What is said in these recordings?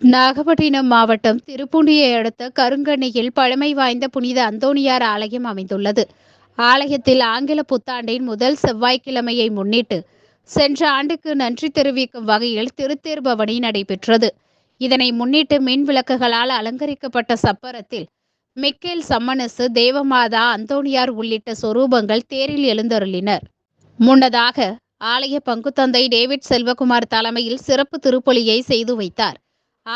நாகப்பட்டினம் மாவட்டம் திருப்பூண்டியை அடுத்த கருங்கண்ணியில் பழமை வாய்ந்த புனித அந்தோணியார் ஆலயம் அமைந்துள்ளது. ஆலயத்தில் ஆங்கில புத்தாண்டின் முதல் செவ்வாய்க்கிழமையை முன்னிட்டு சென்ற ஆண்டுக்கு நன்றி தெரிவிக்கும் வகையில் திருத்தேர் பவனி நடைபெற்றது. இதனை முன்னிட்டு மின் விளக்குகளால் அலங்கரிக்கப்பட்ட சப்பரத்தில் மிக்கேல் சம்மனசு தேவமாதா அந்தோணியார் உள்ளிட்ட சொரூபங்கள் தேரில் எழுந்தருளினர். முன்னதாக ஆலய பங்குத்தந்தை டேவிட் செல்வகுமார் தலைமையில் சிறப்பு திருப்பலியை செய்து வைத்தார்.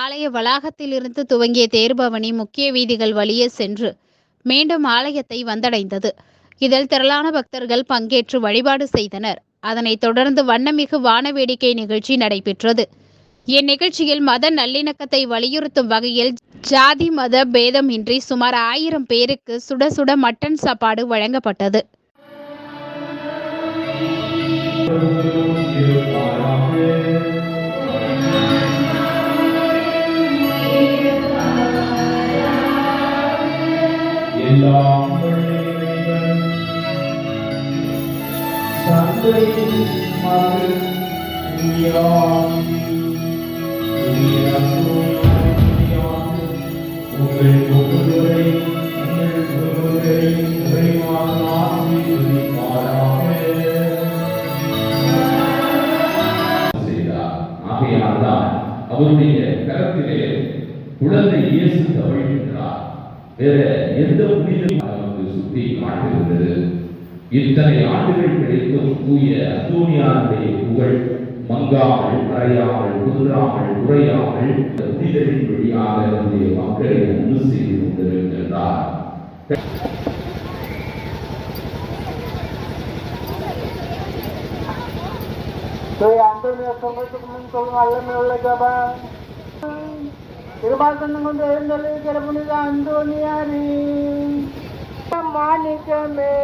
ஆலய வளாகத்திலிருந்து துவங்கிய தேர்பவனி முக்கிய வீதிகள் வழியே சென்று மீண்டும் ஆலயத்தை வந்தடைந்தது. இதில் திரளான பக்தர்கள் பங்கேற்று வழிபாடு செய்தனர். அதனைத் தொடர்ந்து வண்ணமிகு வான வேடிக்கை நிகழ்ச்சி நடைபெற்றது. இந்நிகழ்ச்சியில் மத நல்லிணக்கத்தை வலியுறுத்தும் வகையில் ஜாதி மத பேதமின்றி சுமார் ஆயிரம் பேருக்கு சுட சுட மட்டன் சாப்பாடு வழங்கப்பட்டது. அவருடைய கரத்திலே குழந்தை இயேசு தவழ்கின்றார் வேற எந்த புனிதம் சுத்தி சுற்றி இத்தனை ஆண்டுகள் கிடைத்தும் தூய அத்தூனியாருடைய புகழ் மங்காமல் மறையாமல் குதிராமல் உரையாமல் புனிதரின் வழியாக நம்முடைய மக்களை ஒன்று செய்து கொண்டிருக்கின்றார். திருமாக்கொண்டு மாணிக்கமே.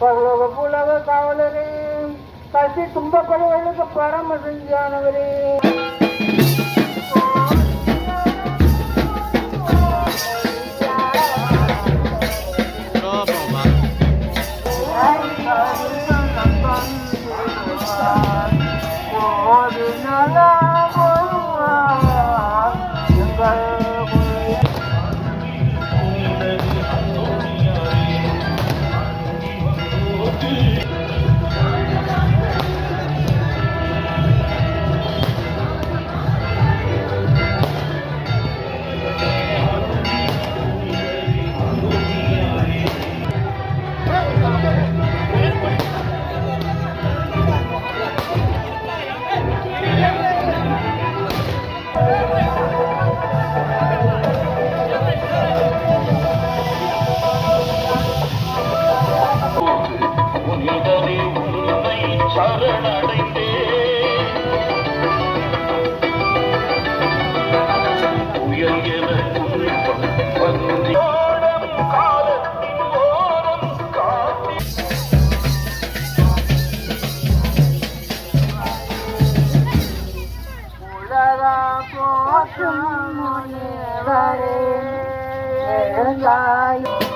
பரலோக புலவ காவலரே. கசி துன்பப்படுவதற்கு பரம செஞ்சானவரே যায়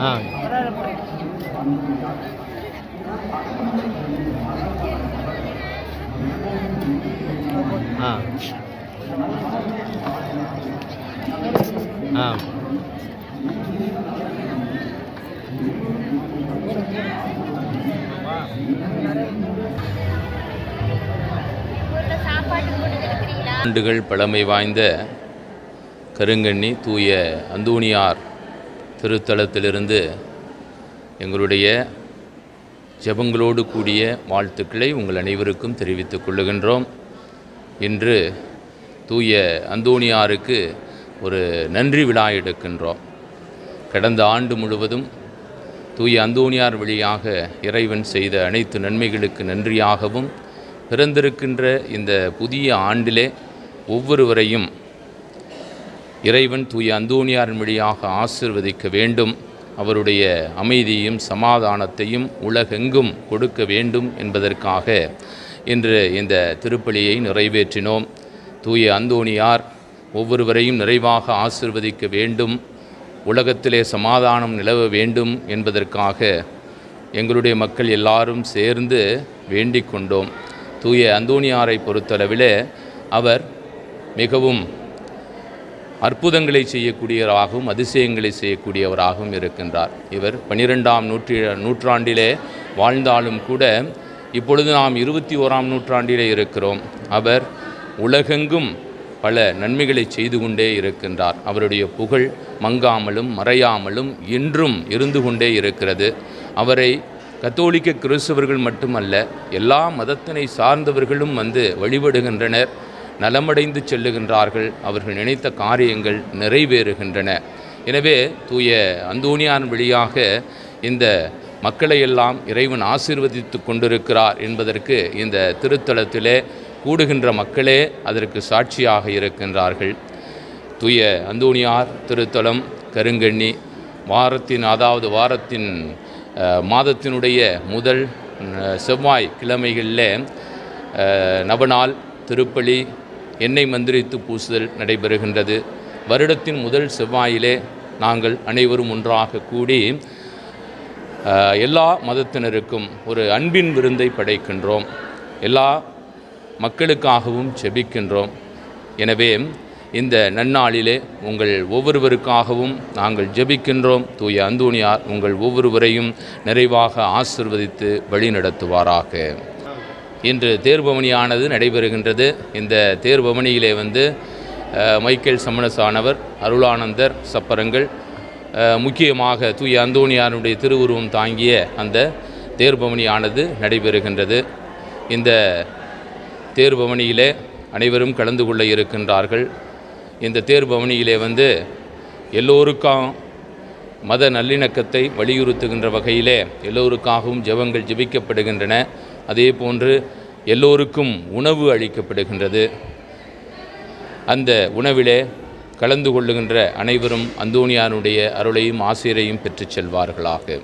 ஆ. ஆ. ஆ. ஆண்டுகள் பழமை வாய்ந்த கருங்கண்ணி தூய அந்தூனியார் திருத்தலத்திலிருந்து எங்களுடைய ஜெபங்களோடு கூடிய வாழ்த்துக்களை உங்கள் அனைவருக்கும் தெரிவித்துக் கொள்ளுகின்றோம். இன்று தூய அந்தோணியாருக்கு ஒரு நன்றி விழா எடுக்கின்றோம். கடந்த ஆண்டு முழுவதும் தூய அந்தோணியார் வழியாக இறைவன் செய்த அனைத்து நன்மைகளுக்கு நன்றியாகவும் பிறந்திருக்கின்ற இந்த புதிய ஆண்டிலே ஒவ்வொருவரையும் இறைவன் தூய அந்தோணியார் வழியாக ஆசிர்வதிக்க வேண்டும். அவருடைய அமைதியும் சமாதானத்தையும் உலகெங்கும் கொடுக்க வேண்டும் என்பதற்காக இன்று இந்த திருப்பலியை நிறைவேற்றினோம். தூய அந்தோணியார் ஒவ்வொருவரையும் நிறைவாக ஆசிர்வதிக்க வேண்டும். உலகத்திலே சமாதானம் நிலவ வேண்டும் என்பதற்காக எங்களுடைய மக்கள் எல்லாரும் சேர்ந்து வேண்டிக் கொண்டோம். தூய அந்தோணியாரை பொறுத்தளவிலே அவர் மிகவும் அற்புதங்களை செய்யக்கூடியவராகவும் அதிசயங்களை செய்யக்கூடியவராகவும் இருக்கின்றார். இவர் பனிரெண்டாம் நூற்றி நூற்றாண்டிலே வாழ்ந்தாலும் கூட இப்பொழுது நாம் இருபத்தி ஓராம் நூற்றாண்டிலே இருக்கிறோம். அவர் உலகெங்கும் பல நன்மைகளை செய்து கொண்டே இருக்கின்றார். அவருடைய புகழ் மங்காமலும் மறையாமலும் இன்றும் இருந்து கொண்டே இருக்கிறது. அவரை கத்தோலிக்க கிறிஸ்தவர்கள் மட்டுமல்ல எல்லா மதத்தினை சார்ந்தவர்களும் வந்து வழிபடுகின்றனர். நலமடைந்து செல்லுகின்றார்கள். அவர்கள் நினைத்த காரியங்கள் நிறைவேறுகின்றன. எனவே தூய அந்தோனியான் வழியாக இந்த மக்களை எல்லாம் இறைவன் ஆசீர்வதித்து கொண்டிருக்கிறார் என்பதற்கு இந்த திருத்தலத்திலே கூடுகின்ற மக்களே அதற்கு சாட்சியாக இருக்கின்றார்கள். தூய அந்தோனியார் திருத்தலம் கருங்கண்ணி வாரத்தின் அதாவது வாரத்தின் மாதத்தினுடைய முதல் செவ்வாய் கிழமைகளில் நவநாள் திருப்பலி எண்ணெய் மந்திரித்து பூசுதல் நடைபெறுகின்றது. வருடத்தின் முதல் செவ்வாயிலே நாங்கள் அனைவரும் ஒன்றாக கூடி எல்லா மதத்தினருக்கும் ஒரு அன்பின் விருந்தை படைக்கின்றோம். எல்லா மக்களுக்காகவும் செபிக்கின்றோம். எனவே இந்த நன்னாளிலே உங்கள் ஒவ்வொருவருக்காகவும் நாங்கள் ஜெபிக்கின்றோம். தூய அந்தோனியார் உங்கள் ஒவ்வொருவரையும் நிறைவாக ஆசிர்வதித்து வழிநடத்துவாராக. இன்று தேர்பவனியானது நடைபெறுகின்றது. இந்த தேர்பவனியிலே வந்து மைக்கேல் சமணசானவர் அருளானந்தர் சப்பரங்கள் முக்கியமாக தூய அந்தோணியாருடைய திருவுருவம் தாங்கிய அந்த தேர்பவனியானது நடைபெறுகின்றது. இந்த தேர்பவனியிலே அனைவரும் கலந்து கொள்ள இருக்கின்றார்கள். இந்த தேர்பவனியிலே வந்து எல்லோருக்கும் மத நல்லிணக்கத்தை வலியுறுத்துகின்ற வகையிலே எல்லோருக்காகவும் ஜெபங்கள் ஜெபிக்கப்படுகின்றன. அதே போன்று எல்லோருக்கும் உணவு அளிக்கப்படுகின்றது. அந்த உணவிலே கலந்து கொள்ளுகின்ற அனைவரும் அந்தோணியானுடைய அருளையும் ஆசிரியரையும் பெற்றுச் செல்வார்களாக.